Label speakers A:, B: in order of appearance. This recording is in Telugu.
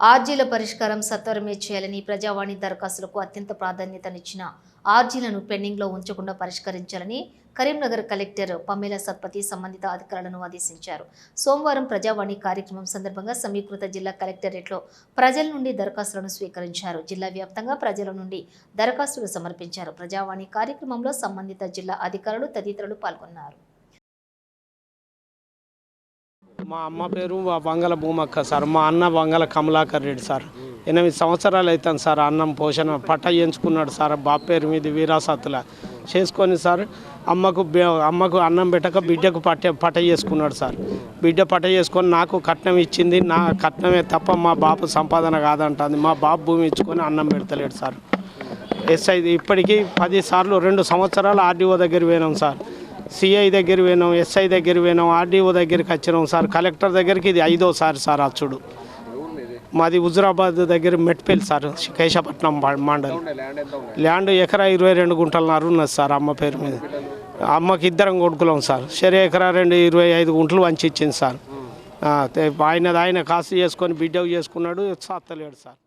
A: ఆర్జీల పరిష్కారం సత్వరమే చేయాలని ప్రజావాణి దరఖాస్తులకు అత్యంత ప్రాధాన్యతనిచ్చిన ఆర్జీలను పెండింగ్లో ఉంచకుండా పరిష్కరించాలని కరీంనగర్ కలెక్టర్ పమేల సత్పతి సంబంధిత అధికారులను ఆదేశించారు. సోమవారం ప్రజావాణి కార్యక్రమం సందర్భంగా సమీకృత జిల్లా కలెక్టరేట్లో ప్రజల నుండి దరఖాస్తులను స్వీకరించారు. జిల్లా వ్యాప్తంగా ప్రజల నుండి దరఖాస్తులు సమర్పించారు. ప్రజావాణి కార్యక్రమంలో సంబంధిత జిల్లా అధికారులు తదితరులు పాల్గొన్నారు.
B: మా అమ్మ పేరు వంగల భూమక్క సార్. మా అన్న వంగల కమలాకర్ రెడ్డి సార్. ఎనిమిది సంవత్సరాలు అవుతాను సార్ అన్నం పోషణ పట్ట ఎంచుకున్నాడు సార్. బాబు పేరు మీద వీరాసత్తుల. చేసుకొని సార్ అమ్మకు అమ్మకు అన్నం పెట్టక బిడ్డకు పట్ట పట్ట చేసుకున్నాడు సార్. బిడ్డ పట్ట చేసుకొని నాకు కట్నం ఇచ్చింది. నా కట్నమే తప్ప మా బాపు సంపాదన కాదంటుంది. మా బాబు భూమి ఇచ్చుకొని అన్నం పెడతలేడు సార్. ఎస్ఐ ఇప్పటికీ పది సార్లు రెండు సంవత్సరాలు ఆర్డీఓ దగ్గర పోయినాం సార్. సిఐ దగ్గర పోయినాం ఎస్ఐ దగ్గర పోయినాం ఆర్డీఓ దగ్గరికి వచ్చినాం సార్. కలెక్టర్ దగ్గరికి ఇది ఐదోసారి సార్ అచ్చుడు మాది హుజురాబాద్ దగ్గర మెట్పేల్ సార్ కేశాపట్నం మండలి. ల్యాండ్ ఎకరా ఇరవై రెండు గుంటలన్నర ఉన్నది సార్ అమ్మ పేరు మీద. అమ్మకి ఇద్దరం కొడుకులం సార్. సరే ఎకరా రెండు ఇరవై ఐదు గుంటలు వంచి ఇచ్చింది సార్. ఆయన ఆయనది ఆయన కాసు చేసుకొని బిడ్డకు చేసుకున్నాడు సత్తలేడు సార్.